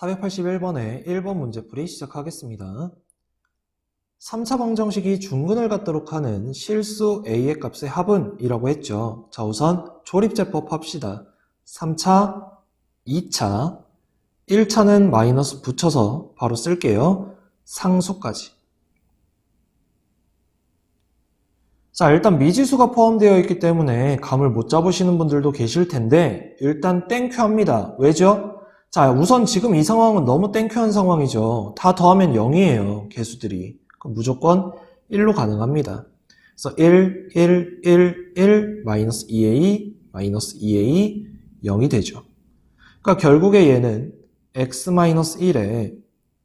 481번의 1번 문제풀이 시작하겠습니다. 3차 방정식이 중근을 갖도록 하는 실수 a의 값의 합은 이라고 했죠. 자, 우선 조립제법 합시다. 3차, 2차, 1차는 마이너스 붙여서 바로 쓸게요. 상수까지. 자, 일단 미지수가 포함되어 있기 때문에 감을 못 잡으시는 분들도 계실 텐데 일단 땡큐 합니다. 왜죠? 자, 우선 지금 이 상황은 너무 땡큐한 상황이죠. 다 더하면 0이에요. 개수들이. 그럼 무조건 1로 가능합니다. 그래서 1, 1, 1, 1, 마이너스 2a, 마이너스 2a, 0이 되죠. 그러니까 결국에 얘는 x 마이너스 1에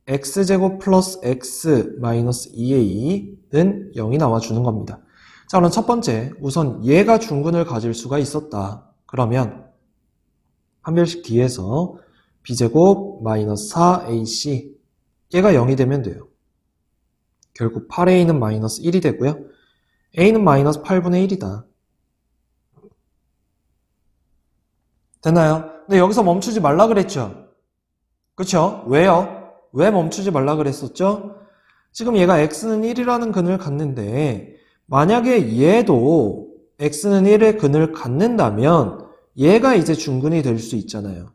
x제곱 플러스 x 마이너스 2a는 0이 나와주는 겁니다. 자, 그럼 첫 번째, 우선 얘가 중근을 가질 수가 있었다. 그러면 판별식 뒤에서 b제곱 마이너스 4ac 얘가 0이 되면 돼요. 결국 8a는 마이너스 1이 되고요. a는 마이너스 8분의 1이다. 됐나요? 근데 여기서 멈추지 말라 그랬죠? 그쵸? 왜요? 왜 멈추지 말라 그랬었죠? 지금 얘가 x는 1이라는 근을 갖는데 만약에 얘도 x는 1의 근을 갖는다면 얘가 이제 중근이 될 수 있잖아요.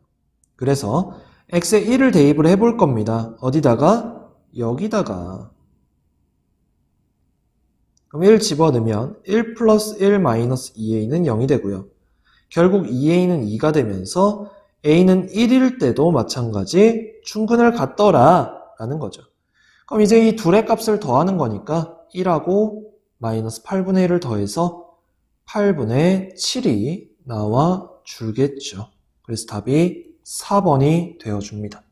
그래서 x에 1을 대입을 해볼 겁니다. 어디다가? 여기다가. 그럼 1 집어넣으면 1 플러스 1 마이너스 2a는 0이 되고요. 결국 2a는 2가 되면서 a는 1일 때도 마찬가지 중근을 갖더라 라는 거죠. 그럼 이제 이 둘의 값을 더하는 거니까 1하고 마이너스 8분의 1을 더해서 8분의 7이 나와 줄겠죠. 그래서 답이 4번이 되어줍니다.